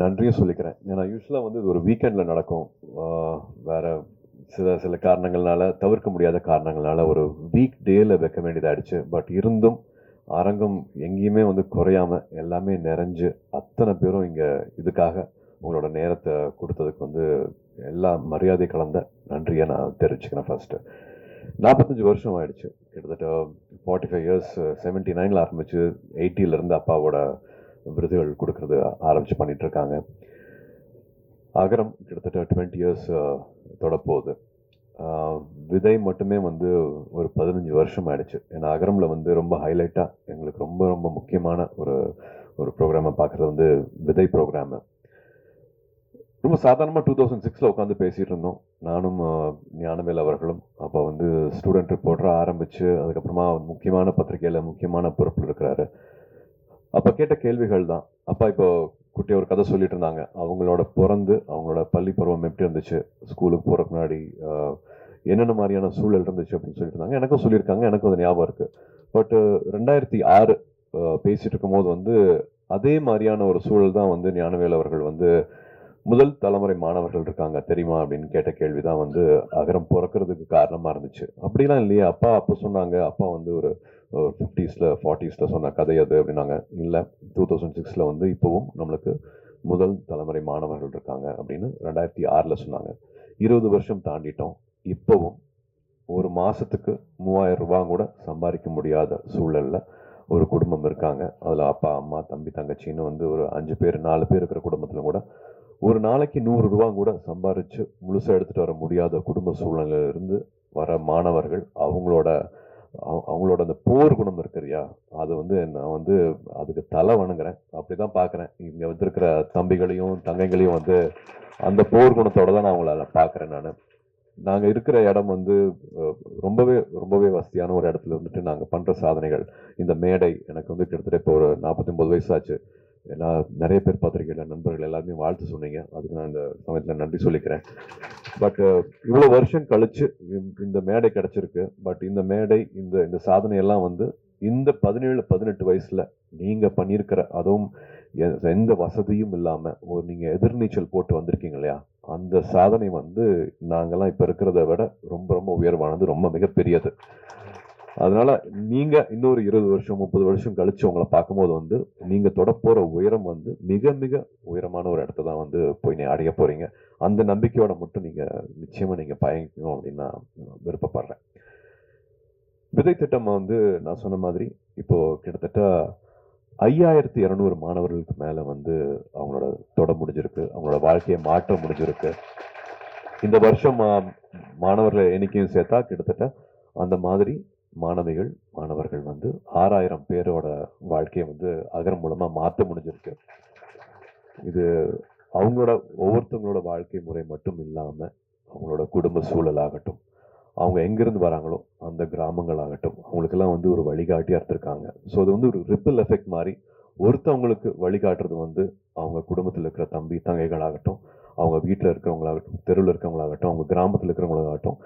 நன்றியும் சொல்லிக்கிறேன். ஏன்னா யூஸ்வலாக வந்து இது ஒரு வீக்கெண்டில் நடக்கும். வேறு வேற சில சில காரணங்கள்னால தவிர்க்க முடியாத காரணங்களால் ஒரு வீக் டேயில் வைக்க வேண்டியதாயிடுச்சு பட் இருந்தும் அரங்கம் எங்கேயுமே வந்து குறையாம எல்லாமே நிறைஞ்சு அத்தனை பேரும் இங்கே இதுக்காக உங்களோட நேரத்தை கொடுத்ததுக்கு வந்து எல்லா மரியாதை கலந்த நன்றியை நான் தெரிவிச்சுக்கிறேன் ஃபஸ்ட்டு நாற்பத்தஞ்சு வருஷம் ஆயிடுச்சு. கிட்டத்தட்ட ஃபார்ட்டி ஃபைவ் இயர்ஸ் செவன்ட்டி நைனில் ஆரம்பிச்சு எயிட்டியிலேருந்து அப்பாவோட விருதுகள் கொடுக்கறது ஆரம்பிச்சு பண்ணிட்டு இருக்காங்க அகரம் கிட்டத்தட்ட டுவெண்ட்டி இயர்ஸ் தொடப்போகுது. விதை மட்டுமே வந்து ஒரு பதினஞ்சு வருஷம் ஆயிடுச்சு. ஏன்னா அகரமில் வந்து ரொம்ப ஹைலைட்டாக எங்களுக்கு ரொம்ப ரொம்ப முக்கியமான ஒரு ஒரு ப்ரோக்ராமை பார்க்குறது வந்து விதை ப்ரோக்ராமு ரொம்ப சாதாரணமாக டூ தௌசண்ட் சிக்ஸில் உட்காந்து பேசிகிட்டு இருந்தோம். நானும் ஞானவேல் அவர்களும். அப்போ வந்து ஸ்டூடெண்ட் ரிப்போர்ட்டராக ஆரம்பித்து அதுக்கப்புறமா முக்கியமான பத்திரிகையில் முக்கியமான பொறுப்பில் இருக்கிறாரு. அப்போ கேட்ட கேள்விகள் தான். அப்பா இப்போ குட்டி ஒரு கதை சொல்லிட்டு இருந்தாங்க. அவங்களோட பிறந்து அவங்களோட பள்ளி பருவம் எப்படி இருந்துச்சு? ஸ்கூலுக்கு போகிறக்கு முன்னாடி என்னென்ன மாதிரியான சூழல் இருந்துச்சு அப்படின்னு சொல்லிட்டு இருந்தாங்க. எனக்கும் சொல்லியிருக்காங்க. எனக்கும் அது ஞாபகம் இருக்குது பட் ரெண்டாயிரத்தி ஆறு பேசிட்டு இருக்கும்போது வந்து அதே மாதிரியான ஒரு சூழல் தான் வந்து ஞானவேல் அவர்கள் வந்து முதல் தலைமுறை மாணவர்கள் இருக்காங்க தெரியுமா அப்படின்னு கேட்ட கேள்வி தான் வந்து அகரம் பிறக்கிறதுக்கு காரணமா இருந்துச்சு. அப்படிலாம் இல்லையா அப்பா அப்போ சொன்னாங்க அப்பா வந்து ஒரு ஃபிஃப்டீஸில் ஃபார்ட்டிஸில் சொன்ன கதை அது அப்படின்னாங்க. இல்லை டூ தௌசண்ட் சிக்ஸில் வந்து இப்போவும் நம்மளுக்கு முதல் தலைமுறை மாணவர்கள் இருக்காங்க அப்படின்னு ரெண்டாயிரத்தி ஆறில் சொன்னாங்க. இருபது வருஷம் தாண்டிட்டோம் இப்போவும் ஒரு மாதத்துக்கு மூவாயிரம் ரூபா கூட சம்பாதிக்க முடியாத சூழலில் ஒரு குடும்பம் இருக்காங்க. அதில் அப்பா அம்மா தம்பி தங்கச்சின்னு வந்து ஒரு அஞ்சு பேர் நாலு பேர் இருக்கிற குடும்பத்தில் கூட ஒரு நாளைக்கு நூறு ரூபா கூட சம்பாரித்து முழுசாக எடுத்துகிட்டு வர முடியாத குடும்ப சூழ்நிலையில இருந்து வர மாணவர்கள் அவங்களோட அவ- அவங்களோட அந்த போர் குணம் இருக்கிறியா அது வந்து நான் வந்து அதுக்கு தலை வணங்குறேன். அப்படிதான் பார்க்குறேன் இங்கே வந்திருக்கிற தம்பிகளையும் தங்கைகளையும் வந்து அந்த போர் குணத்தோட தான் நான் அவங்கள பார்க்குறேன் நான். நாங்கள் இருக்கிற இடம் வந்து ரொம்பவே ரொம்பவே வசதியான ஒரு இடத்துல இருந்துட்டு நாங்கள் பண்ணுற சாதனைகள் இந்த மேடை எனக்கு வந்து கிட்டத்தட்ட இப்போ ஒரு நாற்பத்தி ஒன்பது வயசு ஆச்சு. எல்லா நிறைய பேர் பார்த்துருக்கீங்க நண்பர்கள் எல்லாருமே வாழ்த்து சொன்னீங்க. அதுக்கு நான் இந்த சமயத்தில் நன்றி சொல்லிக்கிறேன். பட் uh, இவ்வளோ வருஷம் கழிச்சு இந்த- மேடை கிடச்சிருக்கு. பட் இந்த மேடை இந்த இந்த சாதனையெல்லாம் வந்து இந்த பதினேழு பதினெட்டு வயசில் நீங்கள் பண்ணியிருக்கிற அதுவும் எந்த வசதியும் இல்லாமல் ஒரு நீங்கள் எதிர்நீச்சல் போட்டு வந்திருக்கீங்க இல்லையா? அந்த சாதனை வந்து நாங்கள்லாம் இப்போ இருக்கிறத விட ரொம்ப ரொம்ப உயர்வானது ரொம்ப மிகப்பெரியது. அதனால நீங்க இன்னொரு இருபது வருஷம் முப்பது வருஷம் கழிச்சு உங்களை பார்க்கும்போது வந்து நீங்க தொடப்போற உயரம் வந்து மிக மிக உயரமான ஒரு இடத்த தான் வந்து போய் நீ அடைய போறீங்க. அந்த நம்பிக்கையோட மட்டும் நீங்க நிச்சயமா நீங்க பயணிக்கணும் அப்படின்னு நான் விருப்பப்படுறேன். விதை திட்டம் வந்து நான் சொன்ன மாதிரி இப்போ கிட்டத்தட்ட ஐயாயிரத்தி இரநூறு மாணவர்களுக்கு மேல வந்து அவங்களோட தொட முடிஞ்சிருக்கு அவங்களோட வாழ்க்கையை மாற்ற முடிஞ்சிருக்கு. இந்த வருஷம் மாணவர்கள் எண்ணிக்கையும் சேர்த்தா கிட்டத்தட்ட அந்த மாதிரி மாணவிகள் மாணவர்கள் வந்து ஆறாயிரம் பேரோட வாழ்க்கையை வந்து அகரம் மூலமாக மாற்ற முடிஞ்சிருக்கு. இது அவங்களோட ஒவ்வொருத்தவங்களோட வாழ்க்கை முறை மட்டும் இல்லாமல் அவங்களோட குடும்ப சூழலாகட்டும் அவங்க எங்கேருந்து வராங்களோ அந்த கிராமங்களாகட்டும் அவங்களுக்கெல்லாம் வந்து ஒரு வழிகாட்டியா இருந்திருக்காங்க. ஸோ அது வந்து ஒரு ரிப்பிள் எஃபெக்ட் மாதிரி ஒருத்தவங்களுக்கு வழிகாட்டுறது வந்து அவங்க குடும்பத்தில் இருக்கிற தம்பி தங்கைகளாகட்டும் அவங்க வீட்டில் இருக்கிறவங்களாகட்டும் தெருவில் இருக்கிறவங்களாகட்டும் அவங்க கிராமத்தில் இருக்கிறவங்களாகட்டும்.